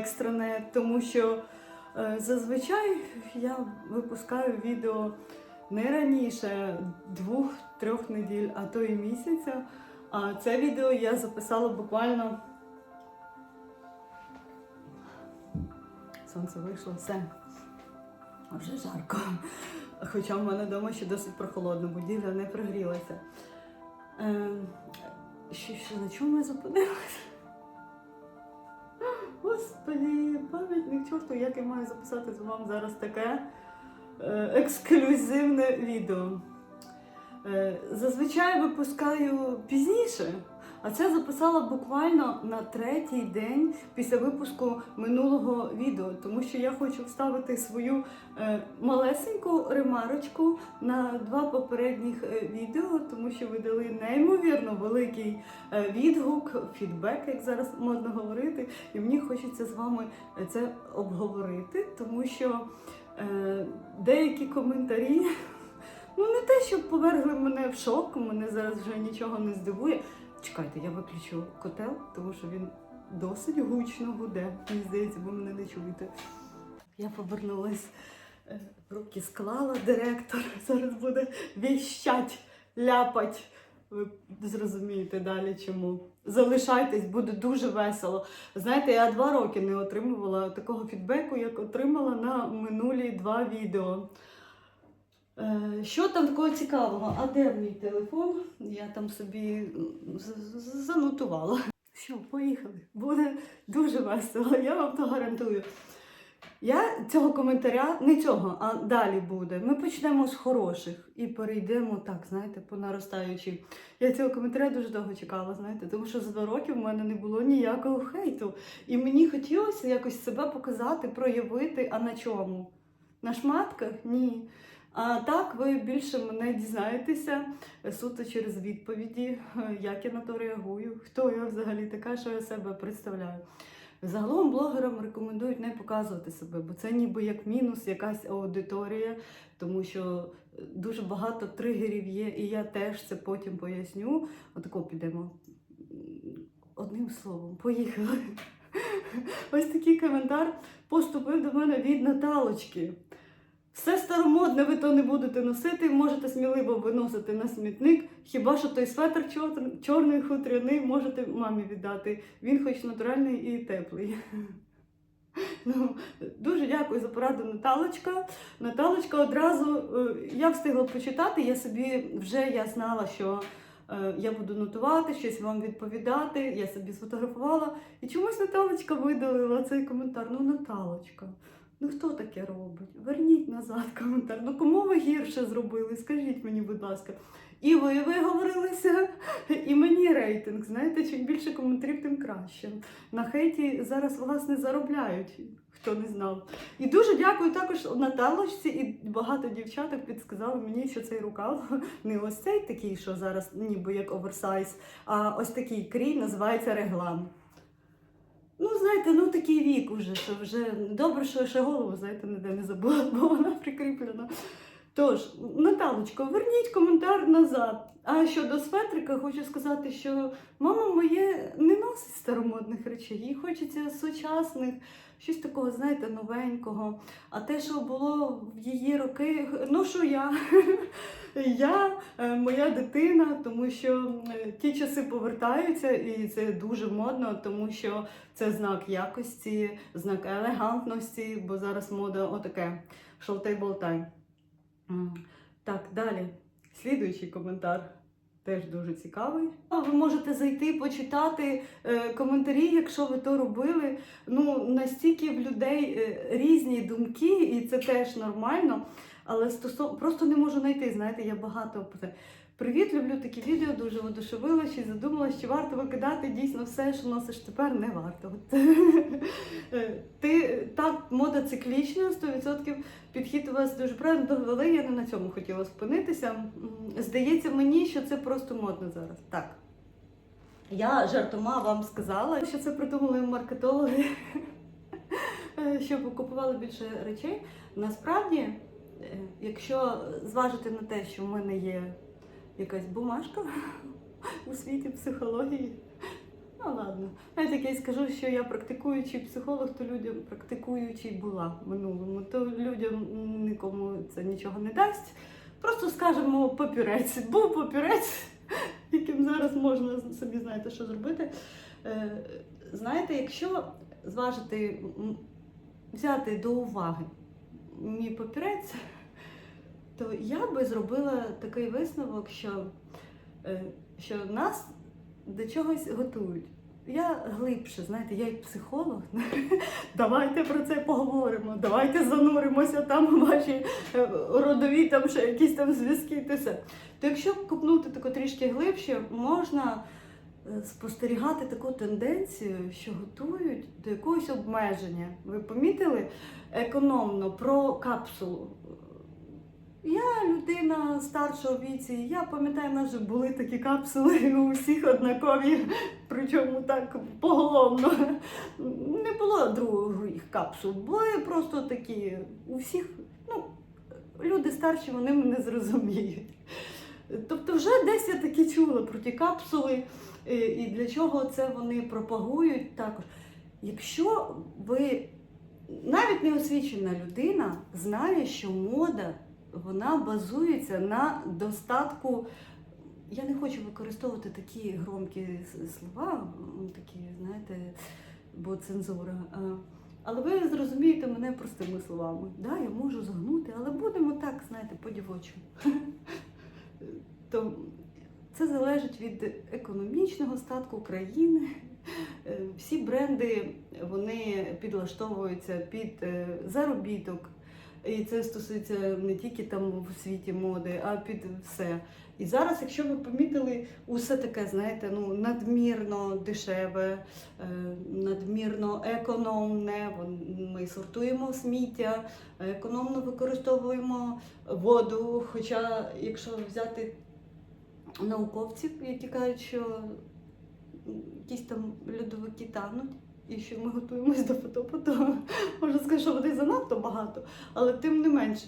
екстрене тому що е, зазвичай я випускаю відео не раніше двох-трьох неділь, а то і місяця. А це відео я записала буквально. Сонце вийшло, все. Вже жарко. Хоча в мене вдома ще досить прохолодно, будівля не прогрілася. Е, що, що, на чому я зупинилася? Господи, пам'ятник чорту, як я маю записати з вам зараз таке е, ексклюзивне відео. Е, зазвичай випускаю пізніше, а це записала буквально на третій день після випуску минулого відео, тому що я хочу вставити свою е, малесеньку ремарочку на два попередніх е, відео, тому що ви дали неймовірно великий е, відгук, фідбек, як зараз модно говорити. І мені хочеться з вами це обговорити, тому що деякі коментарі. Ну, не те, щоб повергли мене в шок, мене зараз вже нічого не здивує. Чекайте, я виключу котел, тому що він досить гучно гуде. Мені здається, ви мене не чуєте. Я повернулась, е, руки склала директор. Зараз буде віщать, ляпать. Ви зрозумієте далі чому. Залишайтесь, буде дуже весело. Знаєте, я два роки не отримувала такого фідбеку, як отримала на минулі два відео. Е, Що там такого цікавого? А де мій телефон? Я там собі занотувала. Що, поїхали. Буде дуже весело, я вам то гарантую. Я цього коментаря, не цього, а далі буде. Ми почнемо з хороших і перейдемо так, знаєте, по наростаючій. Я цього коментаря дуже довго чекала, знаєте, тому що за два роки в мене не було ніякого хейту. І мені хотілося якось себе показати, проявити, а на чому? На шматках? Ні. А так ви більше мене дізнаєтеся суто через відповіді, як я на то реагую, хто я взагалі така, що я себе представляю. Загалом блогерам рекомендують не показувати себе, бо це ніби як мінус, якась аудиторія, тому що е, дуже багато тригерів є, і я теж це потім поясню. Отако підемо. Одним словом, поїхали. Ось такий коментар поступив до мене від Наталочки. Все старомодне ви то не будете носити, можете сміливо виносити на смітник. Хіба що той светр чор- чорний хутряний можете мамі віддати. Він хоч натуральний і теплий. Ну, дуже дякую за пораду Наталочка. Наталочка одразу е, я встигла почитати, я собі вже я знала, що е, я буду нотувати, щось вам відповідати. Я собі сфотографувала. І чомусь Наталочка видалила цей коментар. Ну, Наталочка. Ну хто таке робить? Верніть назад коментар. Ну кому ви гірше зробили? Скажіть мені, будь ласка. І ви виговорилися, і мені рейтинг. Знаєте, чим більше коментарів, тим краще. На хейті зараз власне заробляють, хто не знав. І дуже дякую також Наталочці, і багато дівчаток підсказали мені, що цей рукав не ось цей такий, що зараз ніби як оверсайз, а ось такий крій називається реглан. Ну, знаєте, ну такий вік уже, що вже добре, що ще голову, знаєте, ніде не забула, бо вона прикріплена. Тож, Наталочко, верніть коментар назад. А щодо светрика, хочу сказати, що мама моє не носить старомодних речей, їй хочеться сучасних, щось такого, знаєте, новенького. А те, що було в її роки, ношу я. Я, е, моя дитина, тому що ті часи повертаються, і це дуже модно, тому що це знак якості, знак елегантності, бо зараз мода отаке шолтай-болтай. Так, далі. Слідуючий коментар. Теж дуже цікавий. А Ви можете зайти почитати е, коментарі, якщо ви то робили. Ну, настільки в людей е, різні думки, і це теж нормально. Але стосов... просто не можу знайти. Знаєте, я багато. Привіт, люблю такі відео, дуже одушевилась і задумалась, чи варто викидати дійсно все, що носиш тепер, не варто. Ти так, мода циклічна, 100% підхід у вас дуже правильно довели. Я не на цьому хотіла спинитися. Здається мені, що це просто модно зараз. Так. Я жартома вам сказала, що це придумали маркетологи, щоб купували більше речей. Насправді, е, якщо зважити на те, що в мене є якась бумажка у світі психології, Ну ладно. Навіть як я скажу, що я практикуючий психолог, то людям практикуючий була в минулому, то людям нікому це нічого не дасть. Просто скажемо папірець. Був папірець, яким зараз можна собі знаєте, що зробити. Е, Знаєте, якщо зважити, взяти до уваги мій папірець, то я би зробила такий висновок, що, е, що нас до чогось готують. Я глибше, знаєте, я як психолог. Давайте про це поговоримо. Давайте зануримося там у ваші е, родові там ще якісь там зв'язки. Та все. То якщо копнути тако трішки глибше, можна е, спостерігати таку тенденцію, що готують до якогось обмеження. Ви помітили економно про капсулу? Я людина старшого віці, я пам'ятаю, в нас же були такі капсули у всіх однакові, причому так поголовно. Не було других капсул, були просто такі у всіх, ну, люди старші, вони мене зрозуміють. Тобто, вже десь я таки чула про ті капсули е, і для чого це вони пропагують також. Якщо ви навіть неосвічена людина знає, що мода вона базується на достатку. Я не хочу використовувати такі громкі слова, такі, знаєте, бо цензура. Але ви зрозумієте мене простими словами. Да, я можу загнути, але будемо так, знаєте, по-дівочому. То це залежить від економічного статку країни. Е, Всі бренди вони підлаштовуються під е, заробіток. І це стосується не тільки там в світі моди, а під все. І зараз, якщо ви помітили, усе таке, знаєте, ну надмірно дешеве, е, надмірно економне. Ми сортуємо сміття, економно використовуємо воду. Хоча, якщо взяти науковців, які кажуть, що якісь там льодовики тануть. І що ми готуємось до потопу, то можна сказати, що води занадто багато, але тим не менше.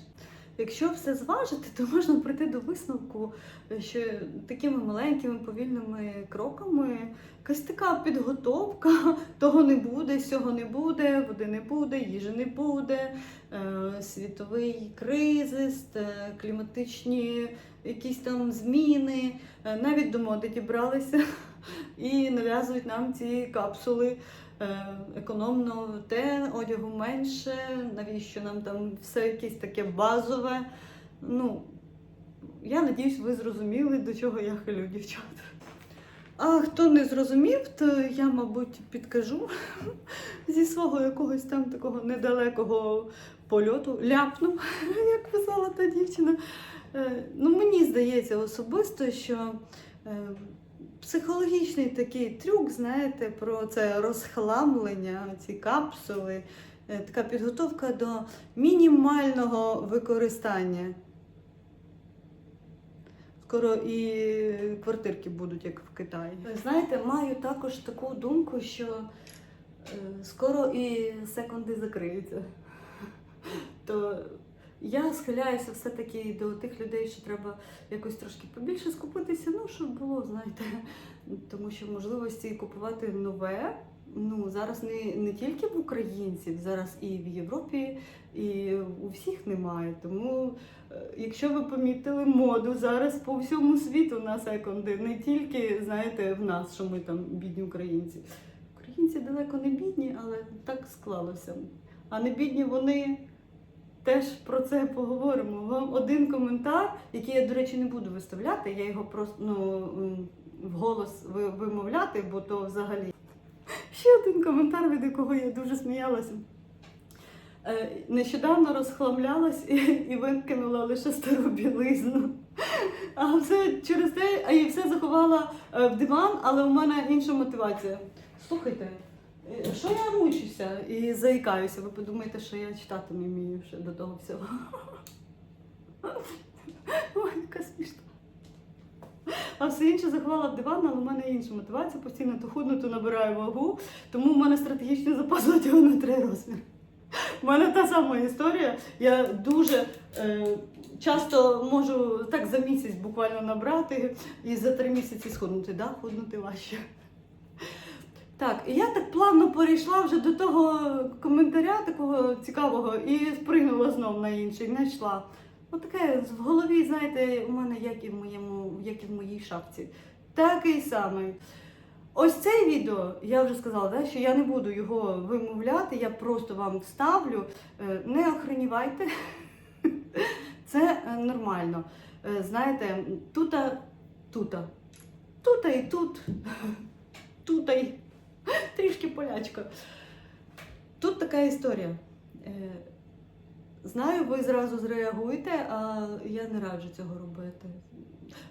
Якщо все зважити, то можна прийти до висновку, що такими маленькими повільними кроками якась така підготовка, того не буде, сього не буде, води не буде, їжі не буде, е, світовий кризис, е, кліматичні якісь там зміни, е, навіть до моди дібралися і нав'язують нам ці капсули. Е, Економно те, одягу менше, навіщо нам там все якесь таке базове. Ну, я надіюсь, ви зрозуміли, до чого я хилю дівчат. А хто не зрозумів, то я, мабуть, підкажу зі свого якогось там такого недалекого польоту, ляпну, як писала та дівчина. Е, Ну, мені здається особисто, що е, психологічний такий трюк, знаєте, про це розхламлення, ці капсули, е, така підготовка до мінімального використання. Скоро і квартирки будуть, як в Китаї. Знаєте, маю також таку думку, що е, скоро і секунди закриються. То я схиляюся все-таки до тих людей, що треба якось трошки побільше скупитися, ну, щоб було, знаєте, тому що можливості купувати нове. Ну, зараз не, не тільки в українців, зараз і в Європі, і у всіх немає. Тому, е, якщо ви помітили моду, зараз по всьому світу на секунди, не тільки знаєте, в нас, що ми там бідні українці. Українці далеко не бідні, але так склалося. А не бідні вони теж про це поговоримо. Вам один коментар, який я, до речі, не буду виставляти, я його просто ну, вголос вимовляти, бо то взагалі. Ще один коментар, від якого я дуже сміялася. Е, Нещодавно розхламлялась і, і викинула лише стару білизну. А все через те, а і все заховала е, в диван, але у мене інша мотивація. Слухайте, що я мучуся і заїкаюся? Ви подумаєте, що я читати не вмію ще до того всього. Ой, яка смішна. А все інше заховала в диван, але в мене інша мотивація, постійно то худну, то набираю вагу, тому в мене стратегічний запас одягу на три розміри. У мене та сама історія. Я дуже е, часто можу так за місяць буквально набрати і за три місяці схуднути. Да? Худнути важче. Так, я так плавно перейшла вже до того коментаря такого цікавого і спригнула знов на інший, знайшла. Отаке в голові, знаєте, у мене як і в моєму, як і в моїй шапці. Такий самий. Ось це відео, я вже сказала, да, що я не буду його вимовляти, я просто вам вставлю. Е, Не охренівайте. Це е, нормально. Е, Знаєте, тута, тута, тута і тут, тута і трішки полячка. Тут така історія. Е, Знаю, ви зразу зреагуєте, а я не раджу цього робити.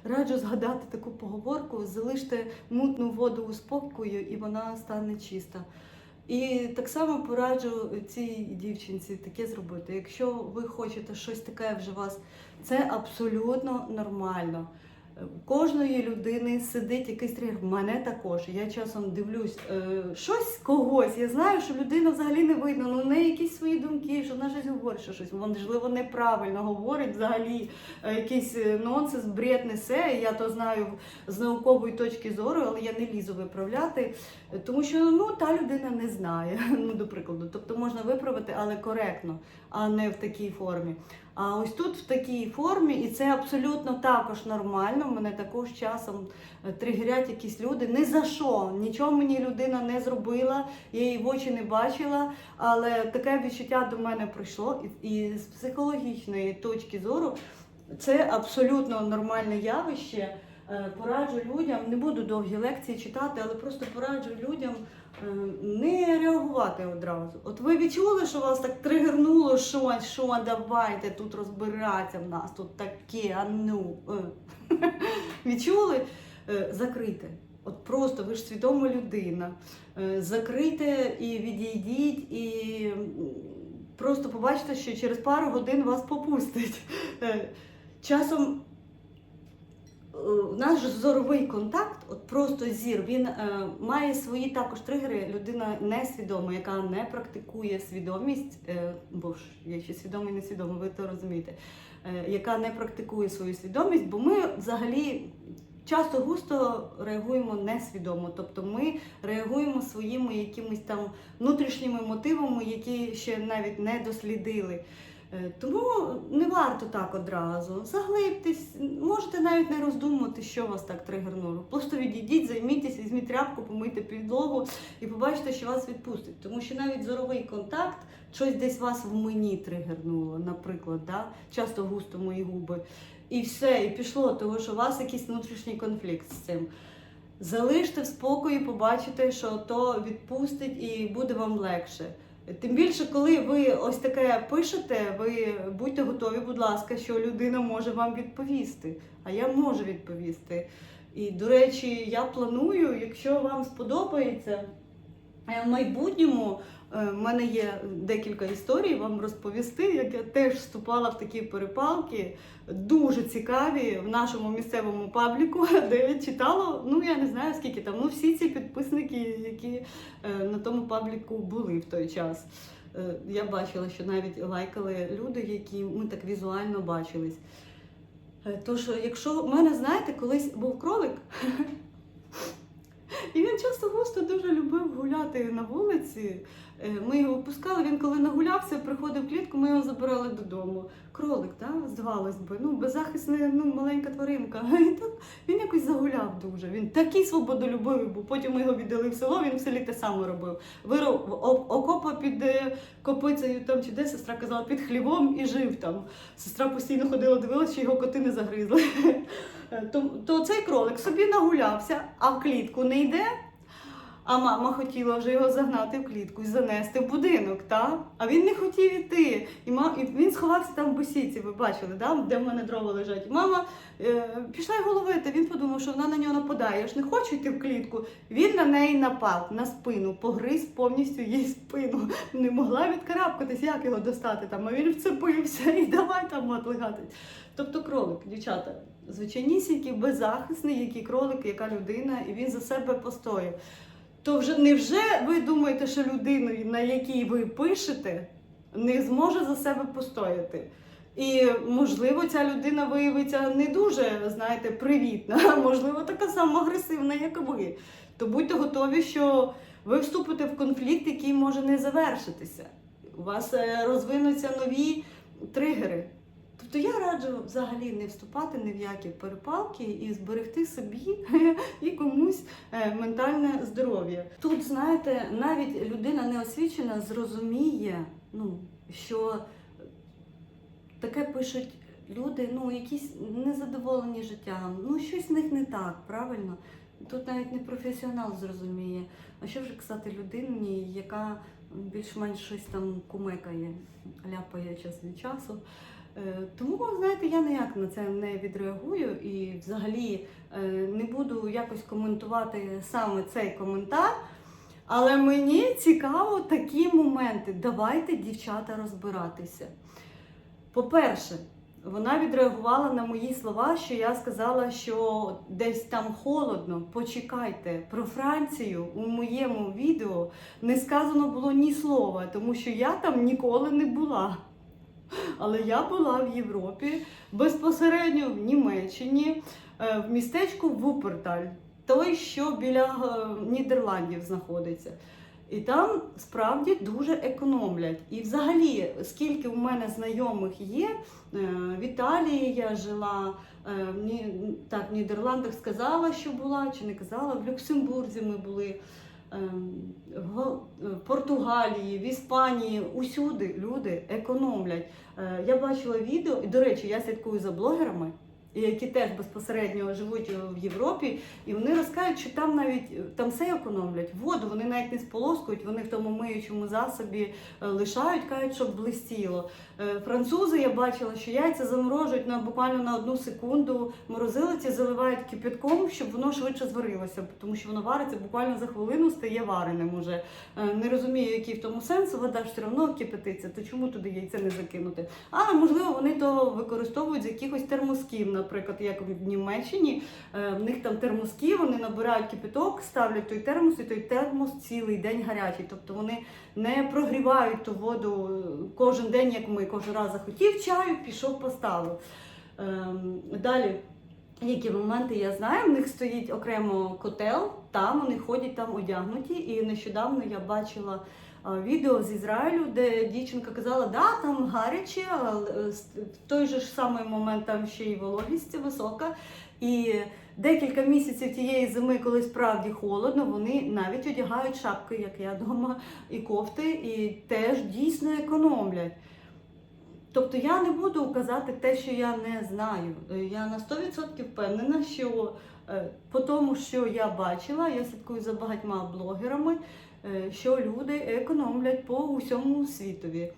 Раджу згадати таку поговорку: залиште мутну воду у спокою, і вона стане чиста. І так само пораджу цій дівчинці таке зробити. Якщо ви хочете щось таке вже вас, це абсолютно нормально. Кожної людини сидить якийсь тригер. Мене також. Я часом дивлюсь е, щось когось. Я знаю, що людина взагалі не видно, ну в неї якісь свої думки, що вона щось говорить, що щось можливо неправильно говорить, взагалі е, якийсь е, нонсенс, бред несе. Я то знаю з наукової точки зору, але я не лізу виправляти, тому що ну та людина не знає. Ну, до прикладу, тобто можна виправити, але коректно, а не в такій формі. А ось тут в такій формі, і це абсолютно також нормально. Мене також часом е, тригерять якісь люди. Не за що. Нічого мені людина не зробила, я її в очі не бачила. Але таке відчуття до мене прийшло. І з психологічної точки зору це абсолютно нормальне явище. Е, Пораджу людям, не буду довгі лекції читати, але просто пораджу людям е, не реагувати одразу. От ви відчули, що вас так тригернуло щось, що давайте тут розбиратися в нас, тут таке, а ну. е. Відчули? Е, Закрийте. От просто ви ж свідома людина. Е, Закрийте і відійдіть, і просто побачите, що через пару годин вас попустить. Часом наш зоровий контакт, от просто зір, він е, має свої також тригери. Людина несвідома, яка не практикує свідомість, е, бо ж є ще свідомий і несвідомий, ви то розумієте, е, яка не практикує свою свідомість, бо ми взагалі. Часто густо реагуємо несвідомо, тобто ми реагуємо своїми якимись там внутрішніми мотивами, які ще навіть не дослідили. Е, Тому не варто так одразу. Заглибтесь, можете навіть не роздумувати, що вас так тригернуло. Просто відійдіть, займітесь, візьміть тряпку, помийте підлогу і побачите, що вас відпустить. Тому що навіть зоровий контакт, щось десь вас в мені тригернуло, наприклад, да? часто густо мої губи. І все, і пішло, тому що у вас якийсь внутрішній конфлікт з цим. Залиште в спокої, побачите, що то відпустить і буде вам легше. Тим більше, коли ви ось таке пишете, ви будьте готові, будь ласка, що людина може вам відповісти. А я можу відповісти. І, до речі, я планую, якщо вам сподобається, в майбутньому е, в мене є декілька історій вам розповісти, як я теж вступала в такі перепалки, дуже цікаві в нашому місцевому пабліку, де я читала, ну я не знаю скільки там, ну всі ці підписники, які е, на тому пабліку були в той час. Е, Я бачила, що навіть лайкали люди, які ми так візуально бачились. Тож, якщо в мене, знаєте, колись був кролик, і він часто густо дуже любив гуляти на вулиці. Е, Ми його пускали. він коли нагулявся, приходив клітку, ми його забирали додому. Кролик, так, здавалось би, ну, беззахисна ну, маленька тваринка. І так, він якось загуляв дуже. Він такий свободолюбивий був. Потім ми його віддали в село, він в селі те саме робив. Виров окопа під е, копицею там чи де сестра казала, під хлівом і жив там. Сестра постійно ходила, дивилася, чи його коти не загризли. Е, То, то цей кролик собі нагулявся, а в клітку не йде. А мама хотіла вже його загнати в клітку і занести в будинок, та? а він не хотів іти. І, ма... і він сховався там в бусіці, ви бачили, да? де в мене дрова лежать. Мама е... пішла його ловити. Він подумав, що вона на нього нападає. Я ж не хочу йти в клітку. Він на неї напав на спину, погриз повністю їй спину. Не могла відкарабкатись, як його достати там. А він вцепився і давай там от. Тобто кролик, дівчата, звичайнісінький, беззахисний, який кролик, яка людина, і він за себе постояв. То вже невже ви думаєте, що людина, на якій ви пишете, не зможе за себе постояти? І можливо, ця людина виявиться не дуже, знаєте, привітна, можливо, така сама агресивна, як ви. То будьте готові, що ви вступите в конфлікт, який може не завершитися. У вас е, розвинуться нові тригери. Тобто я раджу взагалі не вступати ні в які перепалки і зберегти собі і комусь е, ментальне здоров'я. Тут, знаєте, навіть людина неосвічена зрозуміє, ну, що таке пишуть люди, ну, якісь незадоволені життям, ну щось в них не так, правильно? Тут навіть не професіонал зрозуміє. А що вже казати людині, яка більш-менш щось там кумекає, ляпає час від часу. Е, Тому, знаєте, я ніяк на це не відреагую і взагалі е, не буду якось коментувати саме цей коментар. Але мені цікаво такі моменти. Давайте, дівчата, розбиратися. По-перше, вона відреагувала на мої слова, що я сказала, що десь там холодно. Почекайте, про Францію у моєму відео не сказано було ні слова, тому що я там ніколи не була. Але я була в Європі, безпосередньо в Німеччині, е, в містечку Вуперталь, той, що біля е, Нідерландів знаходиться. І там справді дуже економлять. І взагалі, скільки у мене знайомих є, е, в Італії я жила, в так, в Нідерландах сказала, що була, чи не казала, в Люксембурзі ми були. Ем, В Португалії, в Іспанії, усюди люди економлять. Е, Я бачила відео, і до речі, я слідкую за блогерами, які теж безпосередньо живуть в Європі, і вони розказують, що там навіть е, там все економлять. Воду вони навіть не сполоскують, вони в тому миючому засобі е, лишають, кажуть, щоб блистіло. Е, Французи я бачила, що яйця заморожують на буквально на одну секунду. Морозилиці заливають кипятком, щоб воно швидше зварилося, тому що воно вариться буквально за хвилину, стає вареним уже. Е, Не розумію, який в тому сенс, вода ж все одно кипятиться, то чому туди яйце не закинути? А можливо, вони то використовують з якихось термосків, наприклад, як в Німеччині. Е, В них там термоски, вони набирають кипяток, ставлять той термос, і той термос цілий день гарячий. Тобто вони не прогрівають ту воду е, кожен день, як ми кожен раз захотів чаю, пішов, поставив. Ем, Далі. Які моменти я знаю, в них стоїть окремо котел, там вони ходять там одягнуті. І нещодавно я бачила відео з Ізраїлю, де дівчинка казала, да, там гаряче, але е, в той же ж самий момент там ще й вологість висока. І декілька місяців тієї зими, коли справді холодно, вони навіть одягають шапки, як я вдома, і кофти, і теж дійсно економлять. Тобто я не буду казати те, що я не знаю. Е, Я на 100% впевнена, що е, по тому, що я бачила, я слідкую за багатьма блогерами, е, що люди економлять по усьому світові.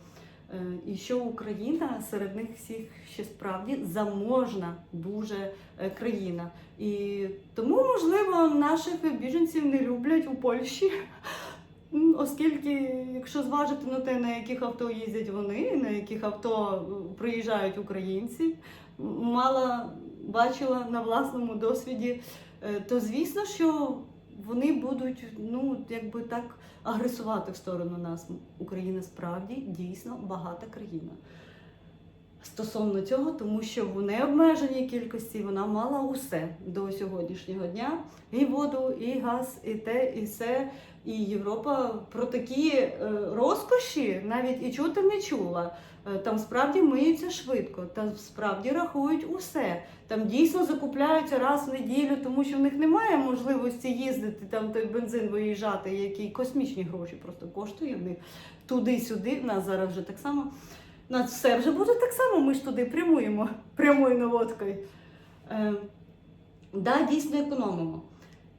І що Україна серед них всіх ще справді заможна дуже країна. І тому, можливо, наших біженців не люблять у Польщі. Оскільки, якщо зважити на те, на яких авто їздять вони, на яких авто е, приїжджають українці, мала бачила на власному досвіді, е, то звісно, що вони будуть ну, якби так агресувати в сторону нас. Україна справді дійсно багата країна. Стосовно цього, тому що в необмеженій кількості вона мала усе до сьогоднішнього дня: і воду, і газ, і те, і все. І Європа про такі е, розкоші навіть і чути не чула. Е, Там справді миються швидко, там справді рахують усе. Там дійсно закупляються раз в неділю, тому що в них немає можливості їздити там той бензин виїжджати, який космічні гроші просто коштує в них туди-сюди. В нас зараз вже так само. У нас все вже буде так само. Ми ж туди прямуємо прямою наводкою. Е, да, дійсно економимо.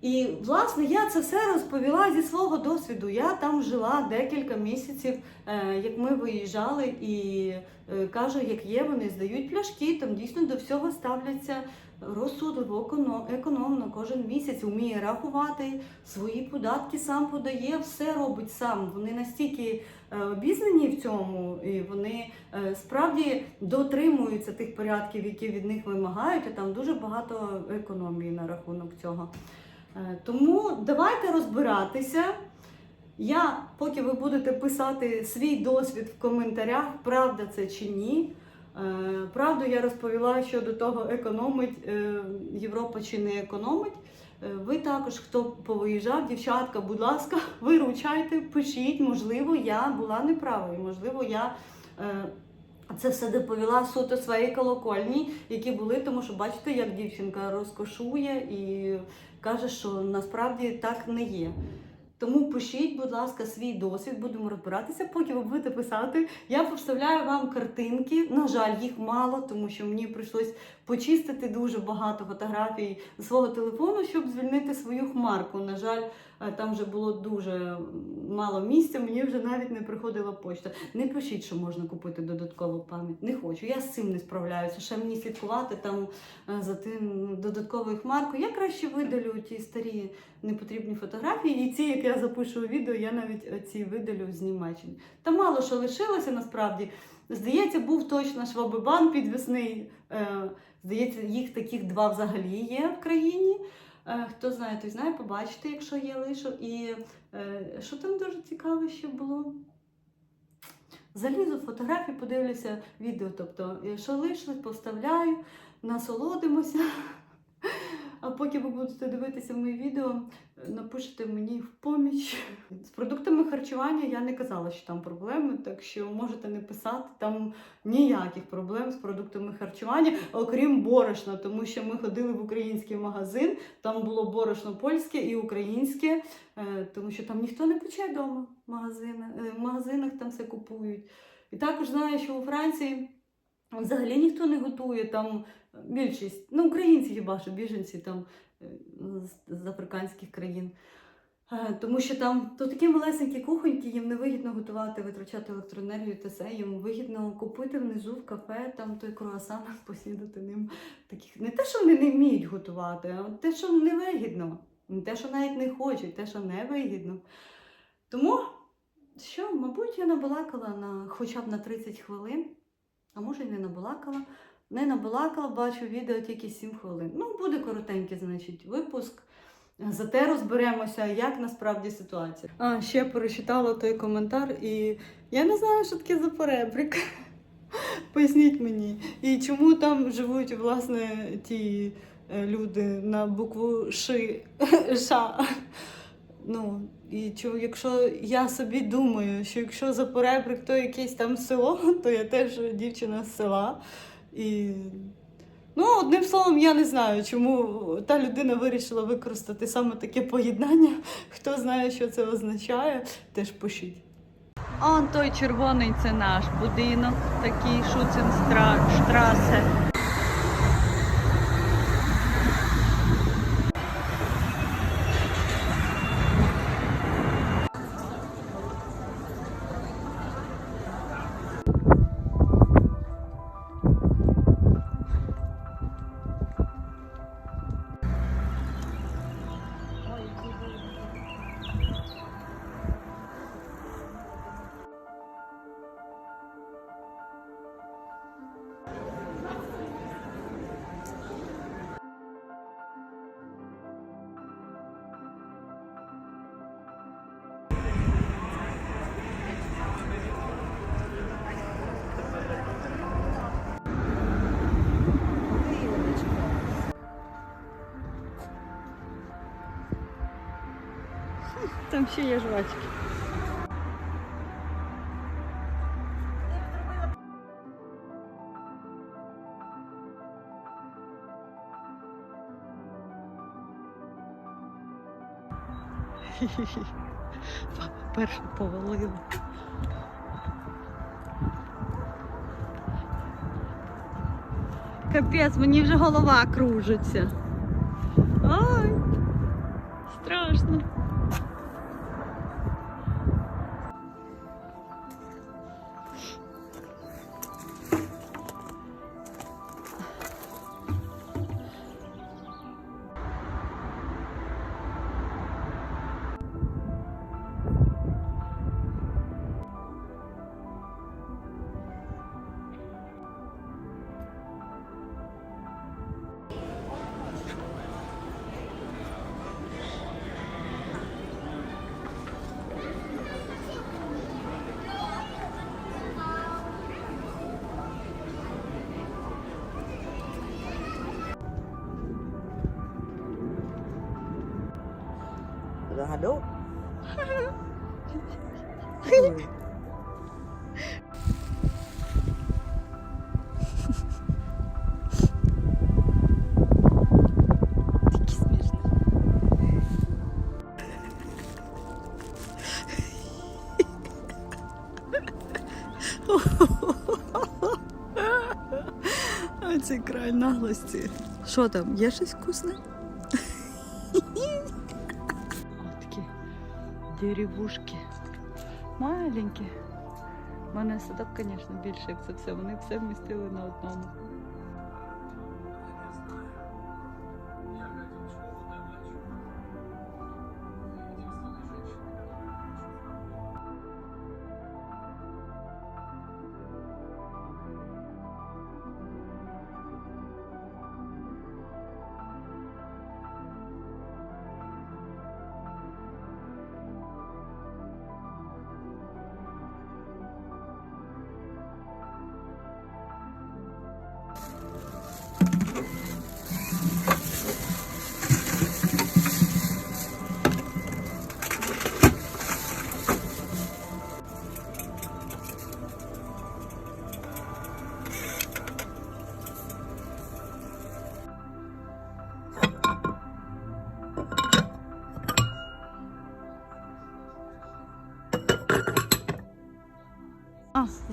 І, власне, я це все розповіла зі свого досвіду. Я там жила декілька місяців, е, як ми виїжджали, і е, кажу, як є, вони здають пляшки, там дійсно до всього ставляться розсудливо, економ- економно кожен місяць, вміє рахувати, свої податки сам подає, все робить сам. Вони настільки е, обізнані в цьому, і вони справді дотримуються тих порядків, які від них вимагають, а там дуже багато економії на рахунок цього. Е, Тому давайте розбиратися. Я, поки ви будете писати свій досвід в коментарях, правда це чи ні. Е, Правду я розповіла щодо того, економить е, Європа чи не економить. Ви також, хто повиїжджав, дівчатка, будь ласка, виручайте, пишіть, можливо, я була неправою, можливо, я. Це все доповіла суто своїй колокольні, які були, тому що бачите, як дівчинка розкошує і каже, що насправді так не є. Тому пишіть, будь ласка, свій досвід, будемо розбиратися, поки ви будете писати. Я поставляю вам картинки. На жаль, їх мало, тому що мені прийшлось почистити дуже багато фотографій свого телефону, щоб звільнити свою хмарку. На жаль, там вже було дуже мало місця, мені вже навіть не приходила почта. Не пишіть, що можна купити додаткову пам'ять. Не хочу. Я з цим не справляюся. Ще мені слідкувати там е, за тим додатковою хмаркою. Я краще видалю ті старі непотрібні фотографії. І ці, як я запишу у відео, я навіть ці видалю з Німеччини. Та мало що лишилося насправді. Здається, був точно швабебан підвісний. Е, Здається, їх таких два взагалі є в країні. Е, Хто знає, той знає, побачите, якщо є лишу. І е, що там дуже цікаве ще було? Залізу фотографії, подивлюся відео. Тобто, що лишилось, поставляю, насолодимося. А поки ви будете дивитися мої відео, напишете мені в поміч. З продуктами харчування я не казала, що там проблеми, так що можете не писати. Там ніяких проблем з продуктами харчування, окрім борошна, тому що ми ходили в український магазин, там було борошно польське і українське, е, тому що там ніхто не пече вдома в магазинах, е, в магазинах там все купують. І також знаю, що у Франції взагалі ніхто не готує там більшість, ну українці хіба що біженці там е, з, африканських країн. Е, Тому що там то такі малесенькі кухоньки, їм не вигідно готувати, витрачати електроенергію та все. Їм вигідно купити внизу в кафе там той круасан, посідати ним. Таких не те, що вони не вміють готувати, а те, що не вигідно. Те, що навіть не хочуть, те, що не вигідно. Тому що, мабуть, я набалакала на хоча б на 30 хвилин, а може й не набалакала. Не набалакала, бачу відео тільки 7 хвилин. Ну, буде коротенький, значить, випуск. Зате розберемося, як насправді ситуація. А, ще перечитала той коментар, і я не знаю, що таке за перебрік. Поясніть мені. І чому там живуть, власне, ті е, люди на букву Ши, Ша. Ну, і чу, якщо я собі думаю, що якщо за перебрик то якесь там село, то я теж дівчина з села. І Ну, одним словом, я не знаю, чому та людина вирішила використати саме таке поєднання. Хто знає, що це означає, теж пишіть. Он той червоний це наш будинок, такий Шуценштрасе. Там ще є жвачки. Перше повалило. Капець, мені вже голова кружиться. Алло? Такі смішні. А це край наглості. Що там, є щось вкусне? Деревушки. Маленькі. У мене садок, звісно, більше, як це все. Вони все вмістили на одному.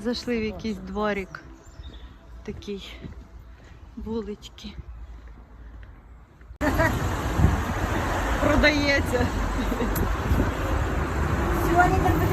Зайшли в якийсь дворик. Такий вулички. Продається. Так